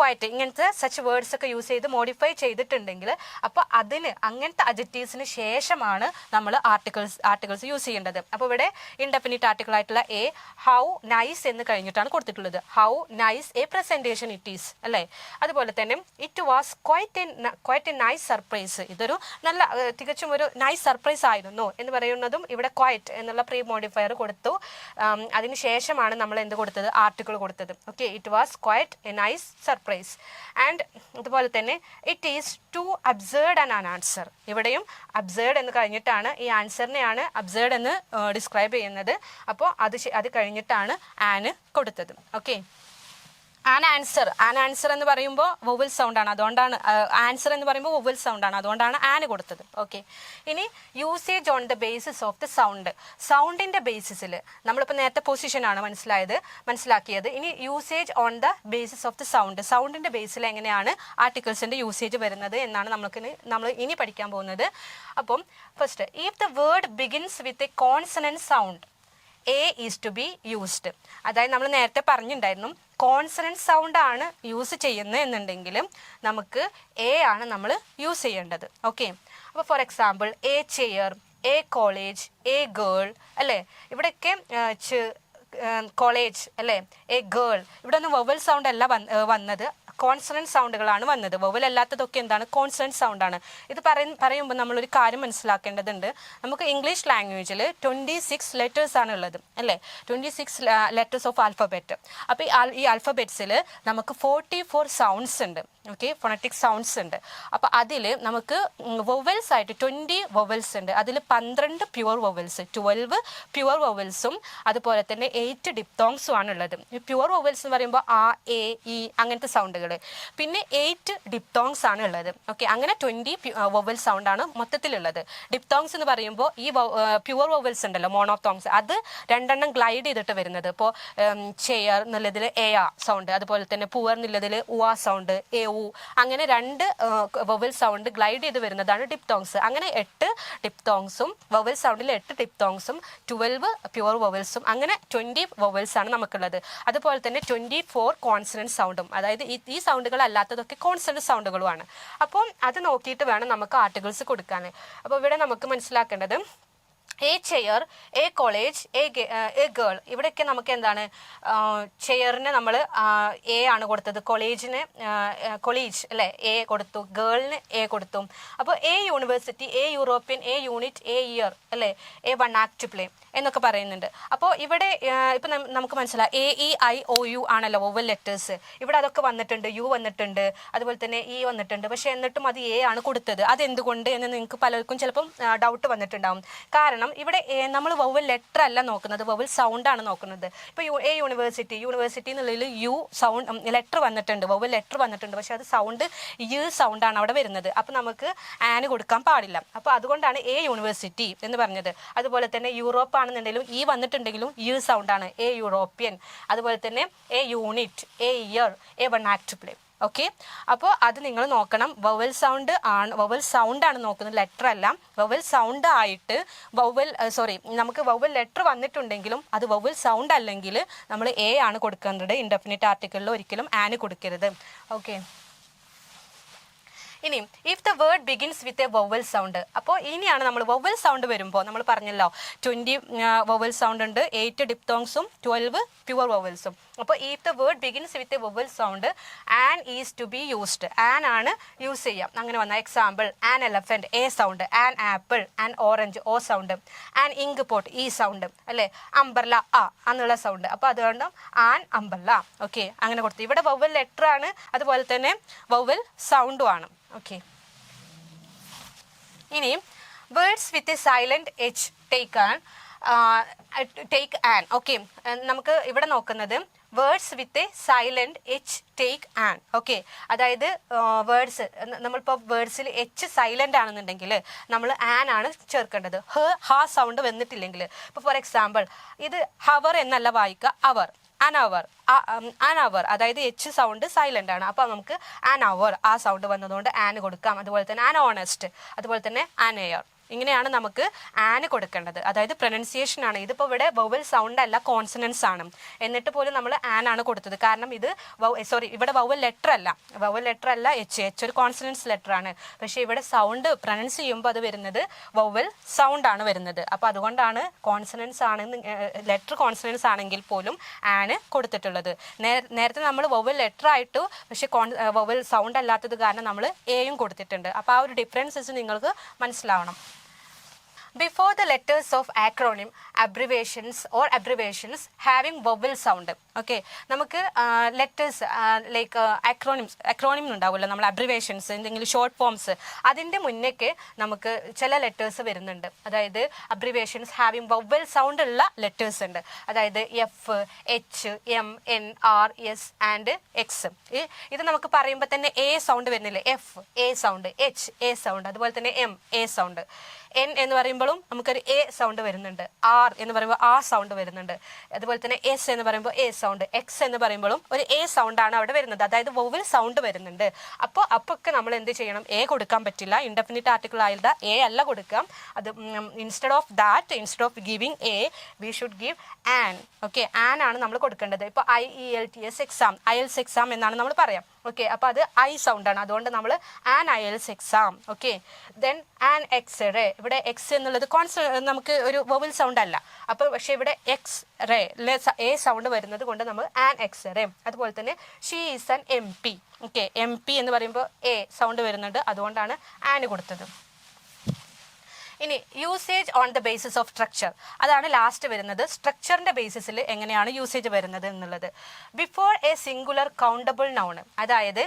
quite ഇങ്ങനത്തെ സച്ച് വേർഡ്സ് ഒക്കെ യൂസ് ചെയ്ത് മോഡിഫൈ ചെയ്തിട്ടുണ്ടെങ്കിൽ അപ്പോൾ അതിന് അങ്ങനത്തെ അജക്റ്റീവ്സിന് ശേഷമാണ് നമ്മൾ ആർട്ടിക്കിൾസ് ആർട്ടിക്കിൾസ് യൂസ് ചെയ്യേണ്ടത്. അപ്പോൾ ഇവിടെ ഇൻഡെഫിനിറ്റ് ആർട്ടിക്കിൾ ആയിട്ടുള്ള എ ഹൗ നൈസ് എന്ന് കഴിഞ്ഞിട്ടാണ് കൊടുത്തിട്ടുള്ളത്. How nice a presentation it is അല്ലേ? അതുപോലെ തന്നെ it was quite a quite a nice surprise ഇതൊരു നല്ല തികച്ചും ഒരു നൈസ് സർപ്രൈസ് ആയിരുന്നു എന്ന് പറയുന്നതും ഇവിടെ ക്വയറ്റ് എന്നുള്ള പ്രീ മോഡിഫയർ കൊടുത്തു അതിന് ശേഷമാണ് നമ്മൾ എന്ത് കൊടുത്തത്? ആർട്ടിക്കിൾ കൊടുത്തത്. Okay it was quite a nice surprise and അതുപോലെ തന്നെ it is too absurd an answer ഇവിടെയും അബ്സേർഡ് എന്ന് കഴിഞ്ഞിട്ടാണ് ഈ ആൻസറിനെയാണ് അബ്സേർഡ് എന്ന് ഡിസ്ക്രൈബ് ചെയ്യുന്നത്. അപ്പോൾ അത് അത് കഴിഞ്ഞിട്ടാണ് ആന് കൊടുത്തത്. Okay an answer. An answer എന്ന് പറയുമ്പോൾ വൊവൽ സൗണ്ട് ആണ്. അതുകൊണ്ടാണ് ആൻസർ എന്ന് പറയുമ്പോൾ വൊവൽ സൗണ്ട് ആണ്. അതുകൊണ്ടാണ് ആൻ കൊടുത്തത്. ഓക്കെ. ഇനി usage on the basis of the sound സൗണ്ടിന്റെ ബേസിസിൽ നമ്മളിപ്പോൾ നേരത്തെ പൊസിഷൻ ആണ് മനസ്സിലായത് മനസ്സിലാക്കിയത്. ഇനി usage on the basis of the sound സൗണ്ടിന്റെ ബേസിൽ എങ്ങനെയാണ് ആർട്ടിക്കിൾസിന്റെ യൂസേജ് വരുന്നത് എന്നാണ് നമുക്ക് നമ്മൾ ഇനി പഠിക്കാൻ പോകുന്നത്. അപ്പം first if the word begins with a consonant sound a is to be used അതായത് നമ്മൾ നേരത്തെ പറഞ്ഞിട്ടുണ്ടായിരുന്നു കോൺസണന്റ് സൗണ്ട് ആണ് യൂസ് ചെയ്യുന്നത് എന്നുണ്ടെങ്കിലും നമുക്ക് എ ആണ് നമ്മൾ യൂസ് ചെയ്യേണ്ടത്. ഓക്കെ അപ്പോൾ for example a chair a college a girl അല്ലേ? ഇവിടെയൊക്കെ കോളേജ് അല്ലേ? എ ഗേൾ ഇവിടെ ഒന്നും വവൽ സൗണ്ട് അല്ല വന്നത്. കോൺസണന്റ് സൗണ്ടുകളാണ് വന്നത്. വവൽ അല്ലാത്തതൊക്കെ എന്താണ്? കോൺസണന്റ് സൗണ്ടാണ് ഇത് പറയ പറയുമ്പോൾ നമ്മളൊരു കാര്യം മനസ്സിലാക്കേണ്ടതുണ്ട്. നമുക്ക് ഇംഗ്ലീഷ് ലാംഗ്വേജിൽ ട്വന്റി സിക്സ് ലെറ്റേഴ്സ് ആണ് ഉള്ളത്. അല്ലേ? Twenty six letters of alphabet അപ്പോൾ ഈ ആൽ- ആൽഫബറ്റ്സിൽ നമുക്ക് ഫോർട്ടി ഫോർ സൗണ്ട്സ് ഉണ്ട്. ഓക്കെ ഫോണറ്റിക് സൗണ്ട്സ് ഉണ്ട്. അപ്പോൾ അതിൽ നമുക്ക് വൊവൽസ് ആയിട്ട് ട്വന്റി വൊവൽസ് ഉണ്ട്. അതിൽ പന്ത്രണ്ട് പ്യുവർ വൊവൽസ് ട്വൽവ് പ്യുവർ വൊവൽസും അതുപോലെ തന്നെ എയ്റ്റ് ഡിപ്തോങ്സും ആണ് ഉള്ളത് ഈ പ്യുവർ വൊവൽസ് എന്ന് പറയുമ്പോൾ ആ എ ഇ അങ്ങനത്തെ സൗണ്ടുകൾ പിന്നെ എയ്റ്റ് ഡിപ്തോങ്സ് ആണ് ഉള്ളത്. ഓക്കെ അങ്ങനെ ട്വന്റി വൊവൽ സൗണ്ട് ആണ് മൊത്തത്തിലുള്ളത്. ഡിപ്തോങ്സ് എന്ന് പറയുമ്പോൾ ഈ പ്യുവർ വൊവൽസ് ഉണ്ടല്ലോ മോണോതോങ്സ് അത് രണ്ടെണ്ണം ഗ്ലൈഡ് ചെയ്തിട്ട് വരുന്നത്. ഇപ്പോൾ ചെയർ എന്നുള്ളതിൽ എ ആ സൗണ്ട് അതുപോലെ തന്നെ പുവർ എന്നുള്ളതിൽ ഉ ആ സൗണ്ട് എ ഉ അങ്ങനെ രണ്ട് വൊവൽ സൗണ്ട് ഗ്ലൈഡ് ചെയ്ത് വരുന്നതാണ് ഡിപ്തോങ്സ് അങ്ങനെ എട്ട് ഡിപ്തോങ്സും വൊവൽ സൗണ്ടിൽ എട്ട് ഡിപ്തോങ്സും ട്വൽവ് പ്യുവർ വൊവൽസും അങ്ങനെ ട്വന്റി വൊവൽസ് ആണ് നമുക്കുള്ളത്. അതുപോലെ തന്നെ ട്വന്റി ഫോർ കോൺസണന്റ് സൗണ്ടും അതായത് ഈ സൗണ്ടുകൾ അല്ലാത്തതൊക്കെ കോൺസ്റ്റന്റ് സൗണ്ടുകളുമാണ് അപ്പം അത് നോക്കിയിട്ട് വേണം നമുക്ക് ആർട്ടിക്കിൾസ് കൊടുക്കാൻ അപ്പോൾ ഇവിടെ നമുക്ക് മനസ്സിലാക്കേണ്ടത് a chair a college a a girl ഇവിടെയൊക്കെ നമുക്ക് എന്താണ് ചെയറിന് നമ്മൾ എ ആണ് കൊടുത്തത്. കോളേജിന് കോളേജ് അല്ലേ? എ കൊടുത്തു. ഗേളിന് എ കൊടുത്തു. അപ്പോൾ a university a European a unit a year അല്ലേ? എ വൺ ആക്ട് പ്ലേ എന്നൊക്കെ പറയുന്നുണ്ട്. അപ്പോൾ ഇവിടെ ഇപ്പം നമുക്ക് മനസ്സിലായി. A E I O U ആണല്ലോ ഓവൽ ലെറ്റേഴ്സ് ഇവിടെ അതൊക്കെ വന്നിട്ടുണ്ട്. യു വന്നിട്ടുണ്ട്. അതുപോലെ തന്നെ ഇ വന്നിട്ടുണ്ട്. പക്ഷേ എന്നിട്ടും അത് എ ആണ് കൊടുത്തത്. അതെന്തുകൊണ്ട് എന്ന് നിങ്ങൾക്ക് പലർക്കും ചിലപ്പം ഡൗട്ട് വന്നിട്ടുണ്ടാവും. കാരണം ഇവിടെ നമ്മൾ വവൽ ലെറ്റർ അല്ല നോക്കുന്നത് വവൽ സൗണ്ട് ആണ് നോക്കുന്നത്. ഇപ്പോൾ യു എ യൂണിവേഴ്സിറ്റി യൂണിവേഴ്സിറ്റി എന്നുള്ളതിൽ യു സൗണ്ട് ലെറ്റർ വന്നിട്ടുണ്ട് വവൽ ലെറ്റർ വന്നിട്ടുണ്ട്. പക്ഷേ അത് സൗണ്ട് യു സൗണ്ട് ആണ് അവിടെ വരുന്നത്. അപ്പോൾ നമുക്ക് ആന് കൊടുക്കാൻ പാടില്ല. അപ്പോൾ അതുകൊണ്ടാണ് എ യൂണിവേഴ്സിറ്റി എന്ന് പറഞ്ഞത്. അതുപോലെ തന്നെ യൂറോപ്പ് ആണെന്നുണ്ടെങ്കിലും ഈ വന്നിട്ടുണ്ടെങ്കിലും യു സൗണ്ട് ആണ്. എ യൂറോപ്യൻ അതുപോലെ തന്നെ a unit a year a one act play okay അപ്പോൾ അത് നിങ്ങൾ നോക്കണം. വവൽ സൗണ്ട് ആണ് വവൽ സൗണ്ട് ആണ് നോക്കുന്നത് ലെറ്റർ അല്ല. വവൽ സൗണ്ട് ആയിട്ട് വവൽ സോറി നമുക്ക് വവൽ ലെറ്റർ വന്നിട്ടുണ്ടെങ്കിലും അത് വവൽ സൗണ്ട് അല്ലെങ്കിൽ നമ്മൾ എ ആണ് കൊടുക്കേണ്ടത്. ഇൻഡെഫിനിറ്റ് ആർട്ടിക്കിളിൽ ഒരിക്കലും ആന് കൊടുക്കരുത്. ഓക്കെ ഇനി if the word begins with a vowel sound അപ്പോൾ ഇനിയാണ് നമ്മൾ വവൽ സൗണ്ട് വരുമ്പോൾ നമ്മൾ പറഞ്ഞല്ലോ. ട്വന്റി വവൽ സൗണ്ട് ഉണ്ട്. എയ്റ്റ് ഡിപ്തോങ്സും ട്വൽവ് പ്യുവർ വൊവൽസും അപ്പോൾ if the word begins with a vowel sound an is to be used an ആണ് യൂസ് ചെയ്യാം. അങ്ങനെ വന്ന example an elephant A sound an apple an orange O sound an ink pot E sound അല്ലേ? അംബർല ആ എന്നുള്ള സൗണ്ട് അപ്പോൾ അതുകൊണ്ട് ആൻ അംബർല ഓക്കെ അങ്ങനെ കൊടുത്തു. ഇവിടെ വവൽ ലെറ്റർ ആണ്. അതുപോലെ തന്നെ വവൽ സൗണ്ടും ആണ്. ഓക്കെ ഇനി words with a silent H take an take an okay നമുക്ക് ഇവിടെ നോക്കുന്നത് words with a silent H take an okay അതായത് വേർഡ്സ് നമ്മളിപ്പോൾ വേർഡ്സിൽ എച്ച് സൈലന്റ് ആണെന്നുണ്ടെങ്കിൽ നമ്മൾ ആൻ ആണ് ചേർക്കേണ്ടത്. ഹ ഹാ സൗണ്ട് വന്നിട്ടില്ലെങ്കിൽ ഇപ്പോൾ ഫോർ എക്സാമ്പിൾ ഇത് ഹവർ എന്നല്ല വായിക്കുക അവർ ആൻ അവർ ആൻ അവർ അതായത് എച്ച് സൗണ്ട് സൈലന്റ് ആണ്. അപ്പോൾ നമുക്ക് ആൻ അവർ ആ സൗണ്ട് വന്നതുകൊണ്ട് ആൻ കൊടുക്കാം. അതുപോലെ തന്നെ ആൻ ഓണസ്റ്റ് അതുപോലെ തന്നെ ആൻ എയർ ഇങ്ങനെയാണ് നമുക്ക് ആന് കൊടുക്കേണ്ടത്. അതായത് പ്രൊനൗൺസിയേഷൻ ആണ്. ഇതിപ്പോൾ ഇവിടെ വവൽ സൗണ്ട് അല്ല കോൺസണൻസ് ആണ്. എന്നിട്ട് പോലും നമ്മൾ ആൻ ആണ് കൊടുത്തത്. കാരണം ഇത് സോറി ഇവിടെ വവൽ ലെറ്റർ അല്ല. വവൽ ലെറ്റർ അല്ല എച്ച് എച്ച് ഒരു കോൺസണൻസ് ലെറ്റർ ആണ്. പക്ഷേ ഇവിടെ സൗണ്ട് പ്രൊനൗൺസ് ചെയ്യുമ്പോൾ അത് വരുന്നത് വൗവൽ സൗണ്ട് ആണ് വരുന്നത്. അപ്പോൾ അതുകൊണ്ടാണ് കോൺസണൻസ് ആണെന്ന് ലെറ്റർ കോൺസണൻസ് ആണെങ്കിൽ പോലും ആന് കൊടുത്തിട്ടുള്ളത്. നേരത്തെ നമ്മൾ വവൽ ലെറ്റർ ആയിട്ട് പക്ഷേ കോൺ വൗവൽ സൗണ്ട് അല്ലാത്തത് കാരണം നമ്മൾ എയും കൊടുത്തിട്ടുണ്ട്. അപ്പോൾ ആ ഒരു ഡിഫറൻസസ് നിങ്ങൾക്ക് മനസ്സിലാവണം. Before the letters of acronym abbreviations or abbreviations having vowel sound okay നമുക്ക് ലെറ്റേഴ്സ് ലൈക്ക് അക്രോണിംസ് അക്രോണിം ഉണ്ടാവുമല്ലോ. നമ്മൾ അബ്രിവേഷൻസ് എന്തെങ്കിലും ഷോർട്ട് ഫോംസ് അതിന്റെ മുന്നേക്ക് നമുക്ക് ചില ലെറ്റേഴ്സ് വരുന്നുണ്ട്. അതായത് അബ്രിവേഷൻസ് ഹാവിങ് വവൽ സൗണ്ട് ഉള്ള ലെറ്റേഴ്സ് ഉണ്ട്. അതായത് F H M N R S and X ഇത് നമുക്ക് പറയുമ്പോൾ തന്നെ എ സൗണ്ട് വരുന്നില്ലേ? F a sound H a sound അതുപോലെ തന്നെ എം എ സൗണ്ട് എൻ എന്ന് പറയുമ്പോഴും നമുക്കൊരു എ സൗണ്ട് വരുന്നുണ്ട്. ആർ എന്ന് പറയുമ്പോൾ ആ സൗണ്ട് വരുന്നുണ്ട്. അതുപോലെ തന്നെ എസ് എന്ന് പറയുമ്പോൾ എ സൗണ്ട് എക്സ് എന്ന് പറയുമ്പോഴും ഒരു എ സൗണ്ടാണ് അവിടെ വരുന്നത്. അതായത് വോവൽ സൗണ്ട് വരുന്നുണ്ട്. അപ്പോൾ ഒക്കെ നമ്മൾ എന്ത് ചെയ്യണം? എ കൊടുക്കാൻ പറ്റില്ല. ഇൻഡെഫിനിറ്റ് ആർട്ടിക്കിൾ ആയത് എ അല്ല കൊടുക്കാം. അത് instead of that instead of giving a we should give an okay an ആണ് നമ്മൾ കൊടുക്കേണ്ടത്. ഇപ്പോൾ I E L T S exam IELTS exam എന്നാണ് നമ്മൾ പറയാം. ഓക്കെ അപ്പോൾ അത് ഐ സൗണ്ട് ആണ്. അതുകൊണ്ട് നമ്മൾ an IELTS exam okay then an X ray ഇവിടെ എക്സ് എന്നുള്ളത് കോൺസ് നമുക്ക് ഒരു വവൽ സൗണ്ട് അല്ല. അപ്പോൾ പക്ഷേ ഇവിടെ എക്സ് റേ എ സൗണ്ട് വരുന്നത് കൊണ്ട് നമ്മൾ ആൻ എക്സ് റേ അതുപോലെ തന്നെ she is an M P okay M P എന്ന് പറയുമ്പോൾ എ സൗണ്ട് വരുന്നുണ്ട്. അതുകൊണ്ടാണ് ആന് കൊടുത്തത്. ഇനി usage on the basis of structure അതാണ് ലാസ്റ്റ് വരുന്നത്. സ്ട്രക്ചറിന്റെ ബേസിസിൽ എങ്ങനെയാണ് യൂസേജ് വരുന്നത് എന്നുള്ളത്. Before a singular countable noun അതായത്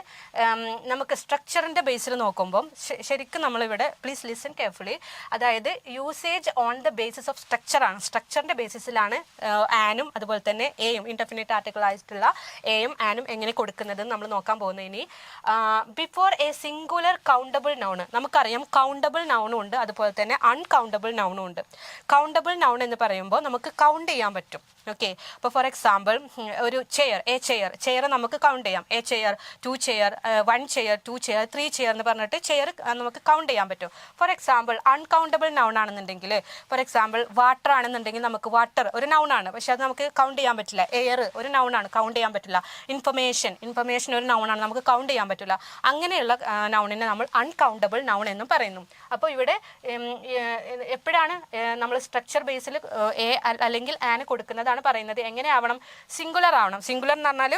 നമുക്ക് സ്ട്രക്ചറിന്റെ ബേസിൽ നോക്കുമ്പം ശരിക്കും നമ്മളിവിടെ പ്ലീസ് ലിസൺ കെയർഫുള്ളി അതായത് usage on the basis of structure ആണ്. സ്ട്രക്ചറിന്റെ ബേസിസിലാണ് ആനും അതുപോലെ തന്നെ എയും ഇൻഡെഫിനിറ്റ് ആർട്ടിക്കിൾ ആയിട്ടുള്ള എയും ആനും എങ്ങനെ കൊടുക്കുന്നത് നമ്മൾ നോക്കാൻ പോകുന്നത് ഇനി. Before a singular countable noun നമുക്കറിയാം കൗണ്ടബിൾ നൗണും ഉണ്ട്. അതുപോലെ തന്നെ അൺകൗണ്ടബിൾ നൗണും ഉണ്ട്. കൗണ്ടബിൾ നൗൺ എന്ന് പറയുമ്പോൾ നമുക്ക് കൗണ്ട് ചെയ്യാൻ പറ്റും. ഓക്കെ അപ്പോൾ ഫോർ എക്സാമ്പിൾ ഒരു ചെയർ എ ചെയർ ചെയർ നമുക്ക് കൗണ്ട് ചെയ്യാം. A chair two chair one chair two chair three chair എന്ന് പറഞ്ഞിട്ട് ചെയർ നമുക്ക് കൗണ്ട് ചെയ്യാൻ പറ്റും. ഫോർ എക്സാമ്പിൾ അൺകൗണ്ടബിൾ നൗൺ ആണെന്നുണ്ടെങ്കിൽ ഫോർ എക്സാമ്പിൾ വാട്ടർ ആണെന്നുണ്ടെങ്കിൽ നമുക്ക് വാട്ടർ ഒരു നൗണാണ് പക്ഷെ അത് നമുക്ക് കൗണ്ട് ചെയ്യാൻ പറ്റില്ല. എയർ ഒരു നൗണാണ് കൗണ്ട് ചെയ്യാൻ പറ്റില്ല. ഇൻഫർമേഷൻ ഇൻഫർമേഷൻ ഒരു നൗണാണ് നമുക്ക് കൗണ്ട് ചെയ്യാൻ പറ്റില്ല. അങ്ങനെയുള്ള നൗണിനെ നമ്മൾ അൺകൗണ്ടബിൾ നൗൺ എന്നും പറയുന്നു. അപ്പോൾ ഇവിടെ എപ്പോഴാണ് നമ്മൾ സ്ട്രക്ചർ ബേസിൽ എ അല്ലെങ്കിൽ ആന് കൊടുക്കുന്നതാണ് പറയുന്നത്. എങ്ങനെയാവണം? സിംഗുലർ ആവണം. സിംഗുലർ എന്ന് പറഞ്ഞാൽ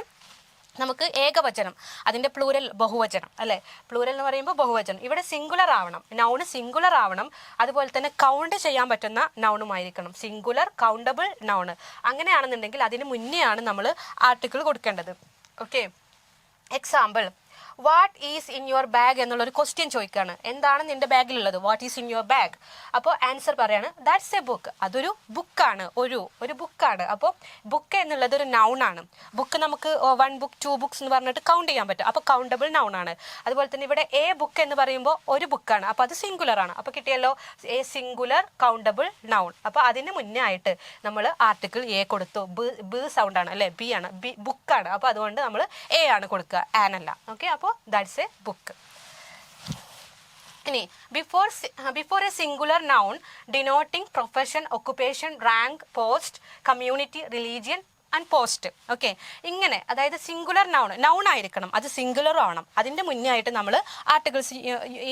നമുക്ക് ഏകവചനം അതിന്റെ പ്ലൂരൽ ബഹുവചനം അല്ലേ? പ്ലൂരൽ എന്ന് പറയുമ്പോൾ ബഹുവചനം. ഇവിടെ സിംഗുലർ ആവണം. നൗണ് സിംഗുലർ ആവണം. അതുപോലെ തന്നെ കൗണ്ട് ചെയ്യാൻ പറ്റുന്ന നൗണുമായിരിക്കണം സിംഗുലർ കൗണ്ടബിൾ നൗണ് അങ്ങനെയാണെന്നുണ്ടെങ്കിൽ അതിന് മുന്നെയാണ് നമ്മൾ ആർട്ടിക്കിൾ കൊടുക്കേണ്ടത്. Okay example what is in your bag എന്നുള്ളൊരു ക്വസ്റ്റ്യൻ ചോദിക്കുകയാണ്. എന്താണ് നിന്റെ ബാഗിലുള്ളത് what is in your bag അപ്പോൾ ആൻസർ പറയാണ് ദാറ്റ്സ് എ ബുക്ക് അതൊരു ബുക്കാണ് ഒരു ഒരു ബുക്കാണ് അപ്പോൾ ബുക്ക് എന്നുള്ളത് ഒരു നൗണാണ് ബുക്ക് നമുക്ക് വൺ ബുക്ക് ടു ബുക്സ് എന്ന് പറഞ്ഞിട്ട് കൗണ്ട് ചെയ്യാൻ പറ്റും. അപ്പോൾ കൗണ്ടബിൾ നൗണാണ് അതുപോലെ തന്നെ ഇവിടെ എ ബുക്ക് എന്ന് പറയുമ്പോൾ ഒരു ബുക്കാണ് അപ്പോൾ അത് സിംഗുലർ ആണ്. അപ്പോൾ കിട്ടിയല്ലോ എ സിംഗുലർ കൗണ്ടബിൾ നൗൺ അപ്പോൾ അതിന് മുന്നേ ആയിട്ട് നമ്മൾ ആർട്ടിക്കിൾ എ കൊടുത്തു. ബ് ബ് സൗണ്ട് ആണ് അല്ലേ? ബി ആണ്. ബി ബുക്കാണ് അപ്പോൾ അതുകൊണ്ട് നമ്മൾ എ ആണ് കൊടുക്കുക. ആൻ അല്ല. ഓക്കെ അപ്പോൾ ദാറ്റ്സ് എ ബുക്ക് ഇനി before before a singular noun denoting profession occupation rank post community religion and post okay ഇങ്ങനെ അതായത് സിംഗുലർ നൗൺ നൗൺ ആയിരിക്കണം. അത് സിംഗുലർ ആവണം. അതിന്റെ മുന്നേ ആയിട്ട് നമ്മൾ ആർട്ടിക്കിൾസ്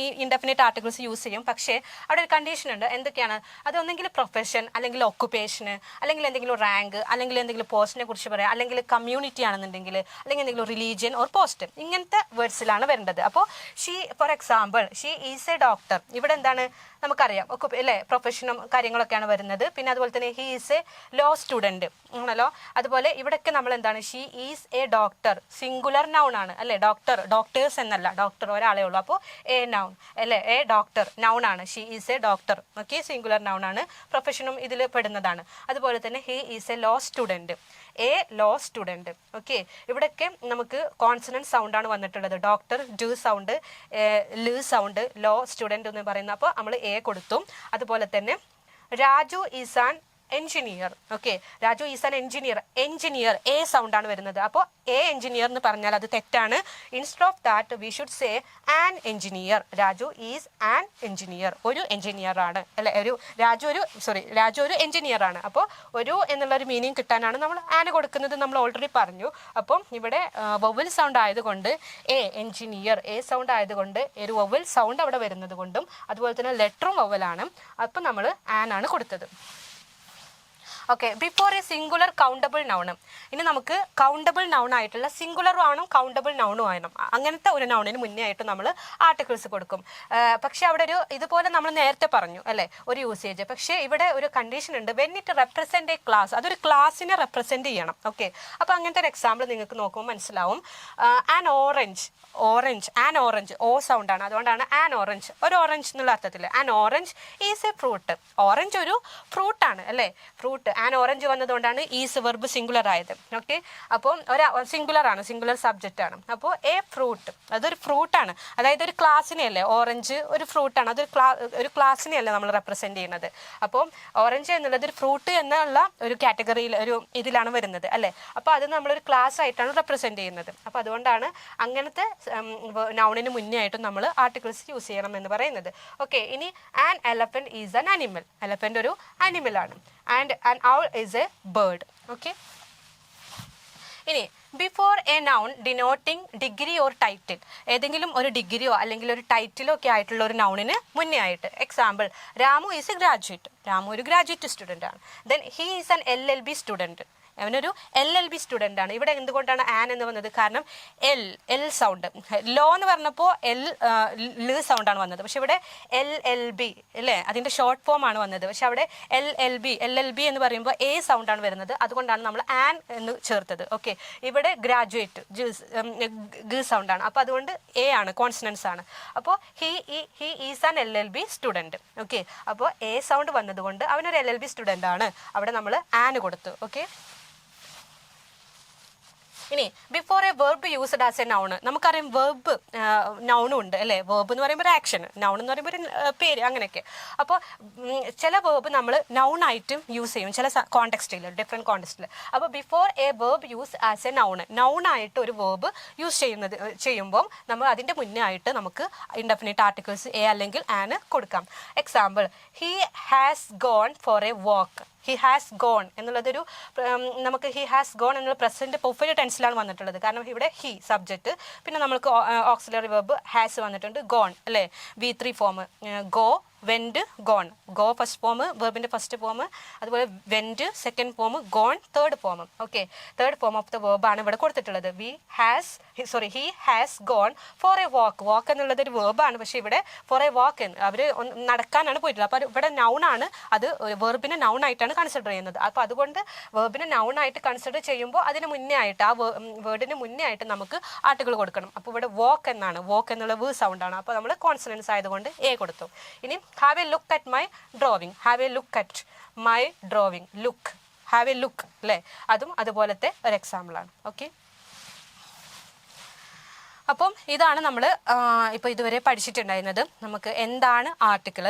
ഈ ഇൻഡെഫിനിറ്റ് ആർട്ടിക്കിൾസ് യൂസ് ചെയ്യും. പക്ഷേ അവിടെ ഒരു കണ്ടീഷൻ ഉണ്ട്. എന്തൊക്കെയാണ്? അത് ഒന്നെങ്കിൽ പ്രൊഫഷൻ അല്ലെങ്കിൽ ഒക്കുപ്പേഷന് അല്ലെങ്കിൽ എന്തെങ്കിലും റാങ്ക് അല്ലെങ്കിൽ എന്തെങ്കിലും പോസ്റ്റിനെ കുറിച്ച് പറയാം അല്ലെങ്കിൽ കമ്മ്യൂണിറ്റി ആണെന്നുണ്ടെങ്കിൽ അല്ലെങ്കിൽ എന്തെങ്കിലും റിലീജിയൻ ഓർ പോസ്റ്റ് ഇങ്ങനത്തെ വേർഡ്സിലാണ് വരേണ്ടത് അപ്പോൾ she for example she is a doctor ഇവിടെ എന്താണ്? നമുക്കറിയാം. ഒക്കെ അല്ലേ? പ്രൊഫഷനും കാര്യങ്ങളൊക്കെയാണ് വരുന്നത്. പിന്നെ അതുപോലെ തന്നെ he is a law student ആണല്ലോ? അതുപോലെ ഇവിടെയൊക്കെ നമ്മൾ എന്താണ് she is a doctor singular noun ആണ് അല്ലേ? ഡോക്ടർ ഡോക്ടേഴ്സ് എന്നല്ല. ഡോക്ടർ ഒരാളെ ഉള്ളൂ. അപ്പോൾ എ നൗൺ അല്ലേ? എ ഡോക്ടർ നൗൺ ആണ്. She is a doctor okay singular noun ആണ്. പ്രൊഫഷനും ഇതിൽ പെടുന്നതാണ്. അതുപോലെ തന്നെ he is a law student a law student okay ഇവിടെയൊക്കെ നമുക്ക് കോൺസണന്റ് സൗണ്ടാണ് വന്നിട്ടുള്ളത്. Doctor d sound l sound law student എന്ന് പറയുന്നത്. അപ്പോൾ നമ്മൾ എ കൊടുത്തു. അതുപോലെ തന്നെ Raju is an engineer okay? Raju is an engineer engineer e sound ആണ് വരുന്നത്. അപ്പോൾ എ എഞ്ചിനീയർ എന്ന് പറഞ്ഞാൽ അത് തെറ്റാണ്. Instead of that we should say an engineer Raju is an engineer ഒരു എഞ്ചിനീയർ ആണ്. അല്ലെ? ഒരു രാജു ഒരു സോറി രാജു ഒരു എഞ്ചിനീയർ ആണ്. അപ്പോൾ ഒരു എന്നുള്ള ഒരു മീനിങ് കിട്ടാനാണ് നമ്മൾ ആൻ കൊടുക്കുന്നത് നമ്മൾ ഓൾറെഡി പറഞ്ഞു. അപ്പം ഇവിടെ വവൽ സൗണ്ട് ആയതുകൊണ്ട് എ എഞ്ചിനീയർ എ സൗണ്ട് ആയതുകൊണ്ട് ഒരു വവൽ സൗണ്ട് അവിടെ വരുന്നത് കൊണ്ടും അതുപോലെ തന്നെ ലെറ്ററും വവലാണ് അപ്പം നമ്മൾ ആൻ ആണ് കൊടുത്തത്. Okay before a singular countable noun ഇനി നമുക്ക് കൗണ്ടബിൾ നൗൺ ആയിട്ടുള്ള സിംഗുലർ ആണോ കൗണ്ടബിൾ നൗണും ആയണം അങ്ങനത്തെ ഒരു നൗണിന് മുന്നേ ആയിട്ട് നമ്മൾ ആർട്ടിക്കിൾസ് കൊടുക്കും. പക്ഷേ അവിടെ ഒരു ഇതുപോലെ നമ്മൾ നേരത്തെ പറഞ്ഞു അല്ലേ? ഒരു യൂസേജ് പക്ഷേ ഇവിടെ ഒരു കണ്ടീഷൻ ഉണ്ട്. When it represent a class അതൊരു ക്ലാസ്സിനെ റെപ്രസെന്റ് ചെയ്യണം. ഓക്കെ അപ്പോൾ അങ്ങനത്തെ ഒരു എക്സാമ്പിൾ നിങ്ങൾക്ക് നോക്കുമ്പോൾ മനസ്സിലാവും. An orange orange an orange o sound ആണ്. അതുകൊണ്ടാണ് ആൻ ഓറഞ്ച് ഒരു ഓറഞ്ച് എന്നുള്ള അർത്ഥത്തിൽ an orange is a fruit orange ഒരു ഫ്രൂട്ടാണ് അല്ലേ? ഫ്രൂട്ട് ആൻ ഓറഞ്ച് വന്നതുകൊണ്ടാണ് ഈ വെർബ് സിംഗുലർ ആയത്. ഓക്കെ അപ്പോൾ ഒരു സിംഗുലർ ആണ് സിംഗുലർ സബ്ജക്റ്റ് ആണ്. അപ്പോൾ എ ഫ്രൂട്ട് അതൊരു ഫ്രൂട്ടാണ് അതായത് ഒരു ക്ലാസ്സിനെ അല്ലേ ഓറഞ്ച് ഒരു ഫ്രൂട്ടാണ് അതൊരു ക്ലാ ഒരു ക്ലാസ്സിനെ അല്ലേ നമ്മൾ റെപ്രസെന്റ് ചെയ്യുന്നത്? അപ്പോൾ ഓറഞ്ച് എന്നുള്ളത് ഒരു ഫ്രൂട്ട് എന്നുള്ള ഒരു കാറ്റഗറിയിൽ ഒരു ഇതിലാണ് വരുന്നത് അല്ലേ? അപ്പോൾ അത് നമ്മളൊരു ക്ലാസ് ആയിട്ടാണ് റെപ്രസെന്റ് ചെയ്യുന്നത്. അപ്പോൾ അതുകൊണ്ടാണ് അങ്ങനത്തെ നൗണിന് മുന്നേ ആയിട്ടും നമ്മൾ ആർട്ടിക്കിൾസ് യൂസ് ചെയ്യണം എന്ന് പറയുന്നത്. ഓക്കെ ഇനി an elephant is an animal elephant ഒരു അനിമൽ ആണ്. And an owl is a bird okay ഇനി before a noun denoting degree or title ഏതെങ്കിലും ഒരു ഡിഗ്രിയോ അല്ലെങ്കിൽ ഒരു ടൈറ്റിലോ ഒക്കെ ആയിട്ടുള്ള ഒരു നൗണിന് മുന്നേ ആയിട്ട് example Ramu is a graduate Ramu ഒരു ഗ്രാജുവേറ്റ് സ്റ്റുഡന്റ് ആണ്. Then he is an L L B student അവനൊരു എൽ എൽ ബി സ്റ്റുഡന്റ് ആണ്. ഇവിടെ എന്തുകൊണ്ടാണ് ആൻ എന്ന് വന്നത്? കാരണം എൽ എൽ സൗണ്ട് ലോ എന്ന് പറഞ്ഞപ്പോൾ എൽ ൽ സൗണ്ടാണ് വന്നത്. പക്ഷെ ഇവിടെ എൽ എൽ ബി അല്ലേ? അതിന്റെ ഷോർട്ട് ഫോം ആണ് വന്നത്. പക്ഷെ അവിടെ L L B L L B എന്ന് പറയുമ്പോൾ എ സൗണ്ടാണ് വരുന്നത്. അതുകൊണ്ടാണ് നമ്മൾ ആൻ എന്ന് ചേർത്തത്. ഓക്കെ ഇവിടെ ഗ്രാജുവേറ്റ് ഗ സൗണ്ടാണ് അപ്പോൾ അതുകൊണ്ട് എ ആണ് കോൺസണൻസ് ആണ്. അപ്പോൾ he he is an L L B student okay അപ്പോൾ എ സൗണ്ട് വന്നതുകൊണ്ട് അവനൊരു എൽ എൽ ബി സ്റ്റുഡന്റ് ആണ്. അവിടെ നമ്മൾ ആൻ കൊടുത്തു. ഓക്കെ ഇനി before a verb used as a noun നമുക്കറിയാം വെർബ് നൗണും ഉണ്ട് അല്ലേ? വെർബ് എന്ന് പറയുമ്പോൾ ഒരു ആക്ഷൻ നൗൺ എന്ന് പറയുമ്പോൾ ഒരു പേര് അങ്ങനെയൊക്കെ. അപ്പോൾ ചില വെർബ് നമ്മൾ നൗൺ നൗണായിട്ടും യൂസ് ചെയ്യും ചില കോണ്ടെക്സ്റ്റിൽ ഡിഫറെന്റ് കോണ്ടെക്സ്റ്റിൽ അപ്പോൾ before a verb use as a noun നൗണായിട്ട് ഒരു വെർബ് യൂസ് ചെയ്യുന്നത് ചെയ്യുമ്പോൾ നമ്മൾ അതിന്റെ മുന്നേ ആയിട്ട് നമുക്ക് ഇൻഡെഫിനിറ്റ് ആർട്ടിക്കിൾസ് എ അല്ലെങ്കിൽ ആന് കൊടുക്കാം. Example he has gone for a walk he has gone എന്നുള്ളതൊരു നമുക്ക് ഹി ഹാസ് ഗോൺ എന്നുള്ള പ്രസന്റ് പൊഫൈൽ ടെൻസിലാണ് വന്നിട്ടുള്ളത്. കാരണം ഇവിടെ ഹി സബ്ജക്റ്റ് പിന്നെ നമുക്ക് ഓക്സിലറി വെബ് ഹാസ് വന്നിട്ടുണ്ട് ഗോൺ അല്ലേ? V three form go went gone. Go first form വെർബിന്റെ first form അതുപോലെ went second form gone third form okay third form of the വേർബാണ് ഇവിടെ കൊടുത്തിട്ടുള്ളത്. We has sorry he has gone for a walk walk എന്നുള്ളത് ഒരു വേർബാണ് പക്ഷേ ഇവിടെ ഫോർ എ വാക്ക് അവർ നടക്കാനാണ് പോയിട്ടുള്ളത്. അപ്പോൾ ഇവിടെ നൗണാണ് അത് വെർബിനെ നൗണായിട്ടാണ് കൺസിഡർ ചെയ്യുന്നത്. അപ്പോൾ അതുകൊണ്ട് വേർബിനെ നൗണായിട്ട് കൺസിഡർ ചെയ്യുമ്പോൾ അതിന് മുന്നേ ആയിട്ട് ആ വേർഡിന് മുന്നേ ആയിട്ട് നമുക്ക് ആർട്ടിക്കിൾ കൊടുക്കണം. അപ്പോൾ ഇവിടെ വാക്ക് എന്നാണ്. വാക്ക് എന്നുള്ള വേ സൗണ്ടാണ് അപ്പോൾ നമ്മൾ കോൺസണൻസ് ആയതുകൊണ്ട് എ കൊടുത്തു. ഇനി have a look at my drawing have a look at my drawing look have a look അല്ലേ അതും അതുപോലത്തെ ഒരു എക്സാമ്പിളാണ് ഓക്കെ അപ്പം ഇതാണ് നമ്മൾ ഇപ്പോൾ ഇതുവരെ പഠിച്ചിട്ടുണ്ടായിരുന്നത്. നമുക്ക് എന്താണ് ആർട്ടിക്കിൾ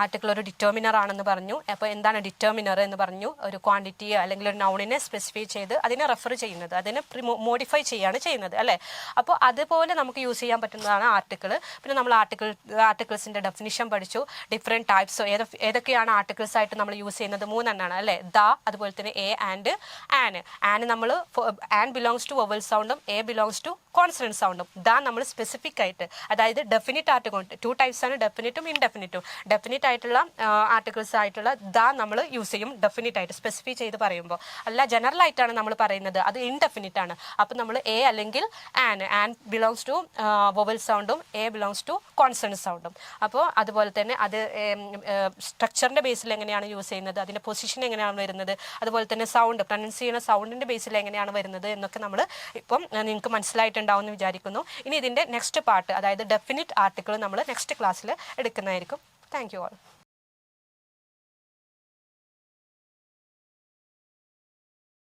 ആർട്ടിക്കിൾ ഒരു ഡിറ്റർമിനർ ആണെന്ന് പറഞ്ഞു. അപ്പോൾ എന്താണ് ഡിറ്റർമിനർ എന്ന് പറഞ്ഞു. ഒരു ക്വാണ്ടിറ്റി അല്ലെങ്കിൽ ഒരു നൗണിനെ സ്പെസിഫൈ ചെയ്ത് അതിനെ റെഫർ ചെയ്യുന്നത്. അതിനെ മോഡിഫൈ ചെയ്യാണ് ചെയ്യുന്നത് അല്ലേ? അപ്പോൾ അതുപോലെ നമുക്ക് യൂസ് ചെയ്യാൻ പറ്റുന്നതാണ് ആർട്ടിക്കിൾ പിന്നെ നമ്മൾ ആർട്ടിക്കിൾ ആർട്ടിക്കിൾസിന്റെ ഡെഫിനിഷൻ പഠിച്ചു. ഡിഫറെന്റ് ടൈപ്സ് ഏത് ഏതൊക്കെയാണ് ആർട്ടിക്കിൾസ് ആയിട്ട് നമ്മൾ യൂസ് ചെയ്യുന്നത്? മൂന്നെണ്ണമാണ് അല്ലേ? ദ അതുപോലെ തന്നെ എ ആൻഡ് ആൻ. ആൻ നമ്മൾ ആൻ ബിലോങ്സ് ടു വൊവൽ സൗണ്ടും എ ബിലോങ്സ് ടു കോൺസണന്റ് സൗണ്ടും ഇതാ നമ്മൾ സ്പെസിഫിക് ആയിട്ട് അതായത് ഡെഫിനിറ്റ് ആർട്ടിക്കിൾ ടു ടൈപ്സ് ആണ് ഡെഫിനിറ്റും ഇൻഡെഫിനിറ്റും ഡെഫിനിറ്റ് ആയിട്ടുള്ള ആർട്ടിക്കിൾസ് ആയിട്ടുള്ള ദാ നമ്മൾ യൂസ് ചെയ്യും ഡെഫിനിറ്റ് ആയിട്ട് സ്പെസിഫൈ ചെയ്ത് പറയുമ്പോൾ അല്ല ജനറൽ ആയിട്ടാണ് നമ്മൾ പറയുന്നത്. അത് ഇൻഡെഫിനിറ്റ് ആണ്. അപ്പം നമ്മൾ എ അല്ലെങ്കിൽ an an belongs to vowel സൗണ്ടും എ ബിലോങ്സ് ടു കോൺസണന്റ് സൗണ്ടും അപ്പോൾ അതുപോലെ തന്നെ അത് സ്ട്രക്ചറിന്റെ ബേസിൽ എങ്ങനെയാണ് യൂസ് ചെയ്യുന്നത് അതിന്റെ പൊസിഷൻ എങ്ങനെയാണ് വരുന്നത് അതുപോലെ തന്നെ സൗണ്ട് പ്രൊനൗൺസ് ചെയ്യുന്ന സൗണ്ടിന്റെ ബേസിൽ എങ്ങനെയാണ് വരുന്നത് എന്നൊക്കെ നമ്മൾ ഇപ്പം നിങ്ങൾക്ക് മനസ്സിലായിട്ടുണ്ടാവും എന്ന് വിചാരിക്കുന്നു ഇനി ഇതിന്റെ നെക്സ്റ്റ് പാർട്ട് അതായത് ഡെഫിനിറ്റ് ആർട്ടിക്കിൾ നമ്മൾ നെക്സ്റ്റ് ക്ലാസ്സിൽ എടുക്കുന്നതായിരിക്കും. Thank you all